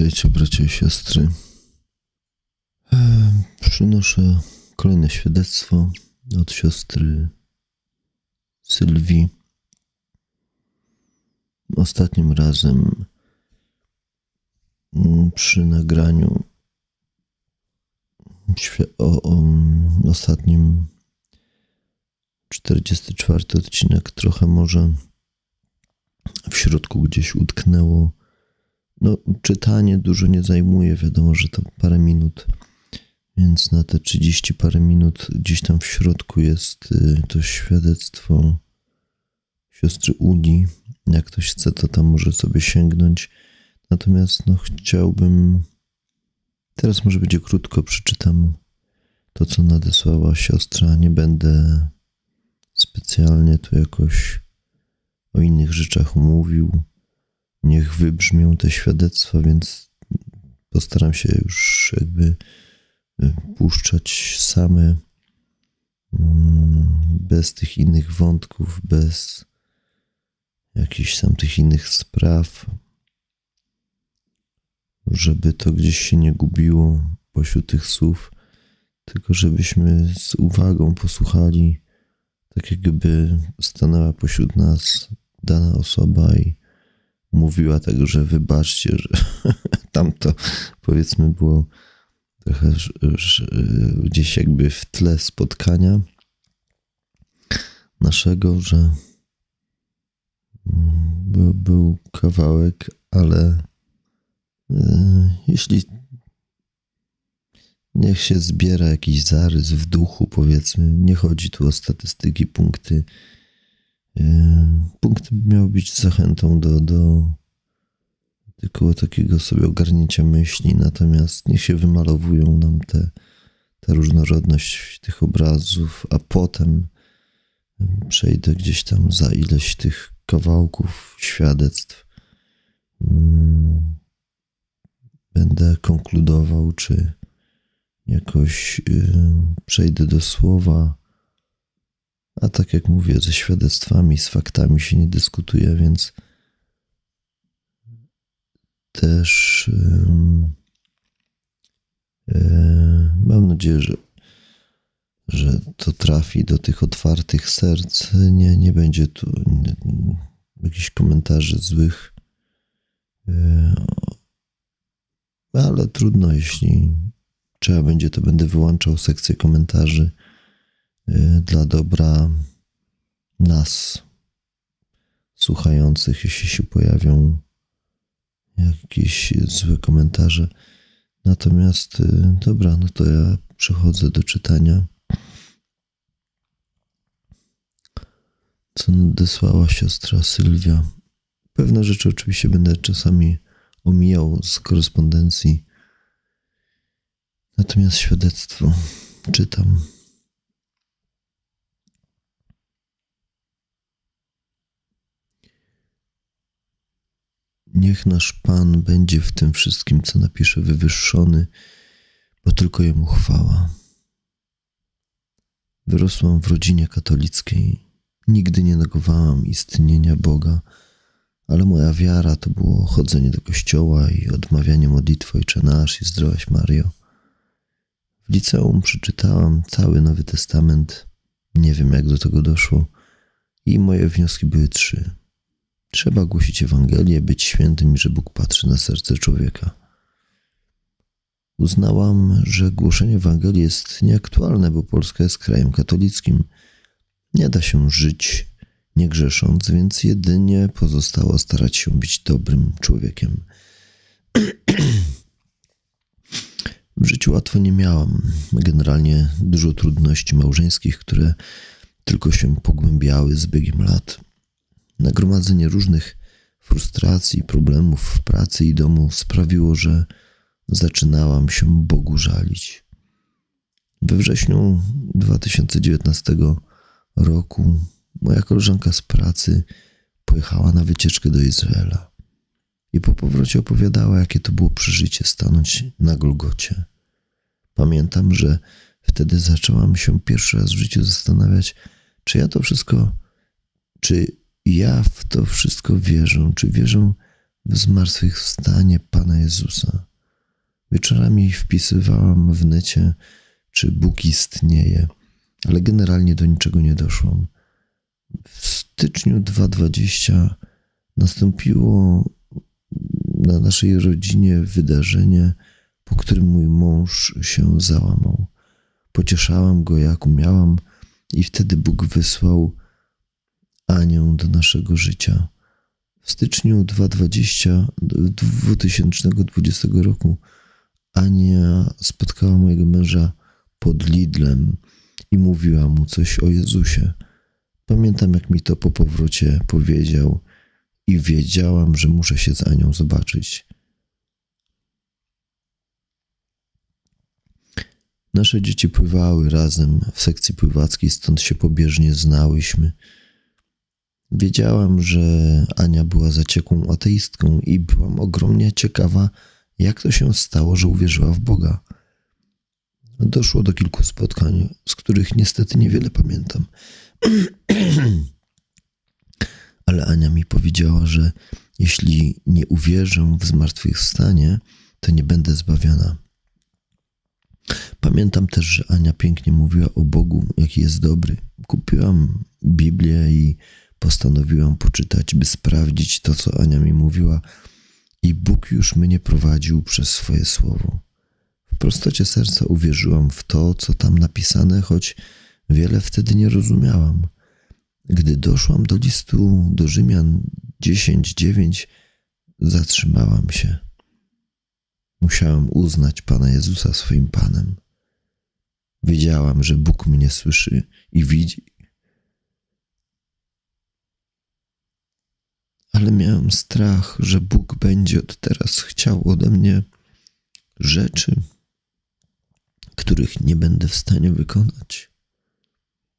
Witajcie, bracia i siostry. Przynoszę kolejne świadectwo od siostry Sylwii. Ostatnim razem mm, przy nagraniu o, o ostatnim 44 odcinek trochę może w środku gdzieś utknęło no, czytanie dużo nie zajmuje, wiadomo, że to parę minut, więc na te 30 parę minut gdzieś tam w środku jest y, to świadectwo siostry Uli. Jak ktoś chce, to tam może sobie sięgnąć. Natomiast no, chciałbym. Teraz może będzie krótko, przeczytam to, co nadesłała siostra. Nie będę specjalnie tu jakoś o innych rzeczach mówił niech wybrzmią te świadectwa, więc postaram się już jakby y, puszczać same mm, bez tych innych wątków, bez jakichś tam tych innych spraw, żeby to gdzieś się nie gubiło pośród tych słów, tylko żebyśmy z uwagą posłuchali, tak jakby stanęła pośród nas dana osoba i mówiła tak, że wybaczcie, że tamto powiedzmy było trochę ż- gdzieś jakby w tle spotkania naszego, że mm, był, był kawałek, ale e, jeśli niech się zbiera jakiś zarys w duchu, powiedzmy, nie chodzi tu o statystyki, punkty, Punkt miał być zachętą do, do tylko takiego sobie ogarnięcia myśli, natomiast niech się wymalowują nam te, ta różnorodność tych obrazów, a potem przejdę gdzieś tam za ileś tych kawałków świadectw. Mm, Będę konkludował, czy jakoś y, przejdę do słowa a tak jak mówię, ze świadectwami, z faktami się nie dyskutuje, więc też yy, mam nadzieję, że, że to trafi do tych otwartych serc. Nie, nie będzie tu nie, jakichś komentarzy złych. Yy, ale trudno, jeśli trzeba będzie, to będę wyłączał sekcję komentarzy dla dobra nas słuchających, jeśli się pojawią jakieś złe komentarze. Natomiast y, dobra, no to ja przechodzę do czytania. Co nadesłała siostra Sylwia. Pewne rzeczy oczywiście będę czasami omijał z korespondencji. Natomiast świadectwo czytam. Niech nasz Pan będzie w tym wszystkim, co napisze, wywyższony, bo tylko Jemu chwała. Wyrosłam w rodzinie katolickiej. Nigdy nie negowałam istnienia Boga, ale moja wiara to było chodzenie do kościoła i odmawianie modlitwy Ojcze Nasz i Zdrowaś Mario. W liceum przeczytałam cały Nowy Testament. Nie wiem, jak do tego doszło. I moje wnioski były trzy. Trzeba głosić Ewangelię, być świętym i że Bóg patrzy na serce człowieka. Uznałam, że głoszenie Ewangelii jest nieaktualne, bo Polska jest krajem katolickim. Nie da się żyć nie grzesząc, więc jedynie pozostało starać się być dobrym człowiekiem. w życiu łatwo nie miałam. Generalnie dużo trudności małżeńskich, które tylko się pogłębiały z biegiem lat. Nagromadzenie różnych frustracji, problemów w pracy i domu sprawiło, że zaczynałam się Bogu żalić. We wrześniu 2019 roku moja koleżanka z pracy pojechała na wycieczkę do Izraela i po powrocie opowiadała, jakie to było przeżycie stanąć na Golgocie. Pamiętam, że wtedy zaczęłam się pierwszy raz w życiu zastanawiać, czy ja to wszystko, czy ja w to wszystko wierzę, czy wierzę w zmartwychwstanie Pana Jezusa. Wieczorami wpisywałam w necie, czy Bóg istnieje, ale generalnie do niczego nie doszłam. W styczniu 2020 nastąpiło na naszej rodzinie wydarzenie, po którym mój mąż się załamał. Pocieszałam go jak umiałam, i wtedy Bóg wysłał Anię do naszego życia. W styczniu 2020, 2020 roku Ania spotkała mojego męża pod Lidlem i mówiła mu coś o Jezusie. Pamiętam, jak mi to po powrocie powiedział, i wiedziałam, że muszę się z Anią zobaczyć. Nasze dzieci pływały razem w sekcji pływackiej, stąd się pobieżnie znałyśmy. Wiedziałam, że Ania była zaciekłą ateistką i byłam ogromnie ciekawa, jak to się stało, że uwierzyła w Boga. Doszło do kilku spotkań, z których niestety niewiele pamiętam. Ale Ania mi powiedziała, że jeśli nie uwierzę w zmartwychwstanie, to nie będę zbawiona. Pamiętam też, że Ania pięknie mówiła o Bogu, jaki jest dobry. Kupiłam Biblię i postanowiłam poczytać, by sprawdzić to, co Ania mi mówiła, i Bóg już mnie prowadził przez swoje słowo. W prostocie serca uwierzyłam w to, co tam napisane, choć wiele wtedy nie rozumiałam. Gdy doszłam do listu do Rzymian 10:9, zatrzymałam się. Musiałam uznać Pana Jezusa swoim Panem. Wiedziałam, że Bóg mnie słyszy i widzi. Ale miałam strach, że Bóg będzie od teraz chciał ode mnie rzeczy, których nie będę w stanie wykonać.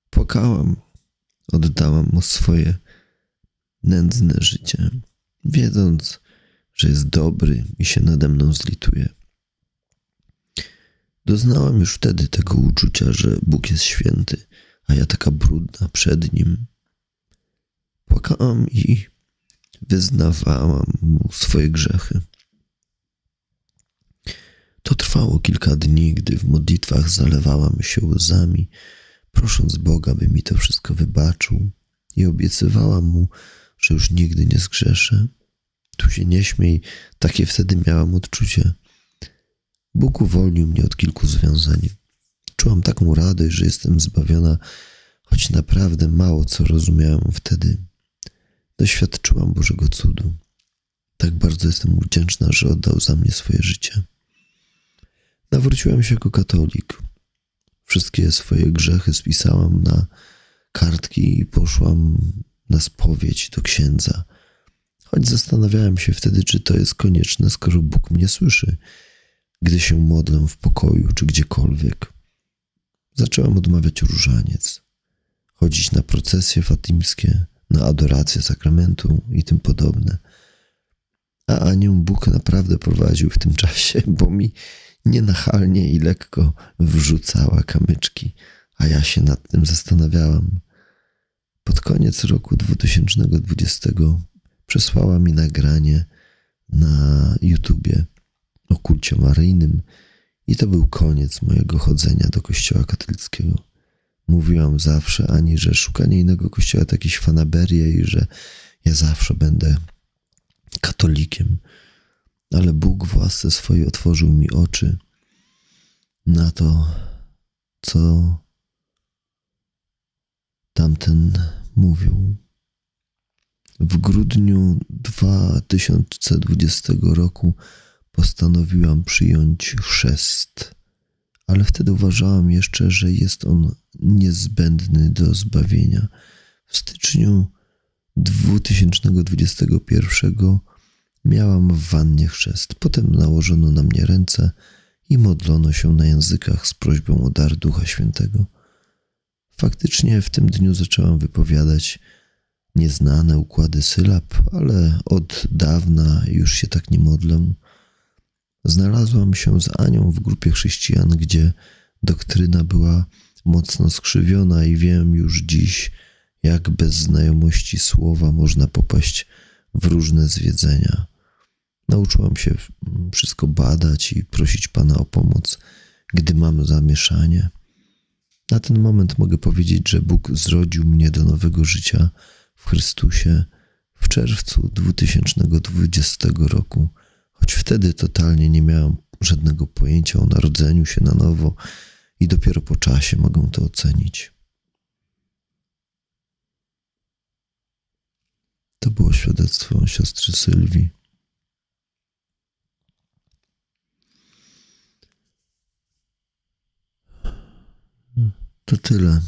Płakałam, oddałam mu swoje nędzne życie, wiedząc, że jest dobry i się nade mną zlituje. Doznałam już wtedy tego uczucia, że Bóg jest święty, a ja taka brudna przed nim. Płakałam i wyznawałam mu swoje grzechy. To trwało kilka dni, gdy w modlitwach zalewałam się łzami, prosząc Boga, by mi to wszystko wybaczył, i obiecywałam mu, że już nigdy nie zgrzeszę. Tu się nie śmiej, takie wtedy miałam odczucie. Bóg uwolnił mnie od kilku związań. Czułam taką radość, że jestem zbawiona, choć naprawdę mało co rozumiałam wtedy. Doświadczyłam Bożego cudu. Tak bardzo jestem wdzięczna, że oddał za mnie swoje życie. Nawróciłam się jako katolik. Wszystkie swoje grzechy spisałam na kartki i poszłam na spowiedź do księdza. Choć zastanawiałem się wtedy, czy to jest konieczne, skoro Bóg mnie słyszy, gdy się modlę w pokoju czy gdziekolwiek. Zacząłem odmawiać różaniec, chodzić na procesje fatimskie, na adorację sakramentu i tym podobne. A Anię Bóg naprawdę prowadził w tym czasie, bo mi nienachalnie i lekko wrzucała kamyczki, a ja się nad tym zastanawiałam. Pod koniec roku 2020 przesłała mi nagranie na YouTubie o kulcie maryjnym i to był koniec mojego chodzenia do kościoła katolickiego. Mówiłam zawsze Ani, że szukanie innego kościoła to jakieś fanaberie i że ja zawsze będę katolikiem. Ale Bóg w łasce swojej otworzył mi oczy na to, co tamten mówił. W grudniu 2020 roku postanowiłam przyjąć chrzest, ale wtedy uważałam jeszcze, że jest on niezbędny do zbawienia. W styczniu 2021 miałam w wannie chrzest. Potem nałożono na mnie ręce i modlono się na językach z prośbą o dar Ducha Świętego. Faktycznie w tym dniu zaczęłam wypowiadać nieznane układy sylab, ale od dawna już się tak nie modlę. Znalazłam się z Anią w grupie chrześcijan, gdzie doktryna była mocno skrzywiona i wiem już dziś, jak bez znajomości słowa można popaść w różne zwiedzenia. Nauczyłam się wszystko badać i prosić Pana o pomoc, gdy mam zamieszanie. Na ten moment mogę powiedzieć, że Bóg zrodził mnie do nowego życia w Chrystusie w czerwcu 2020 roku, choć wtedy totalnie nie miałam żadnego pojęcia o narodzeniu się na nowo i dopiero po czasie mogę to ocenić. To było świadectwo siostry Sylwii. To tyle.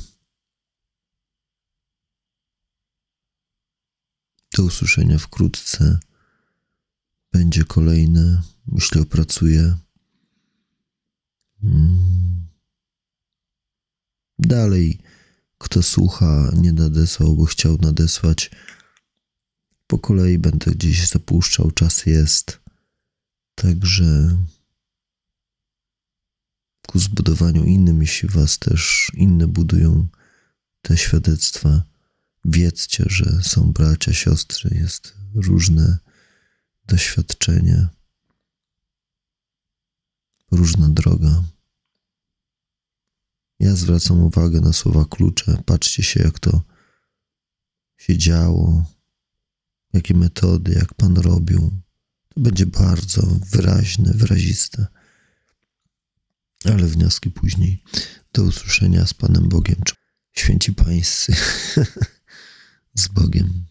Do usłyszenia wkrótce. Będzie kolejne. Myślę, opracuję. Mm. Dalej, kto słucha, nie nadesłał, bo chciał nadesłać. Po kolei będę gdzieś zapuszczał, czas jest. Także ku zbudowaniu innym, jeśli was też inne budują te świadectwa, wiedzcie, że są bracia, siostry, jest różne doświadczenie, różna droga. Ja zwracam uwagę na słowa klucze. Patrzcie się, jak to się działo, jakie metody, jak Pan robił. To będzie bardzo wyraźne, wyraziste. Ale wnioski później. Do usłyszenia z Panem Bogiem. Święci Pańscy. z Bogiem.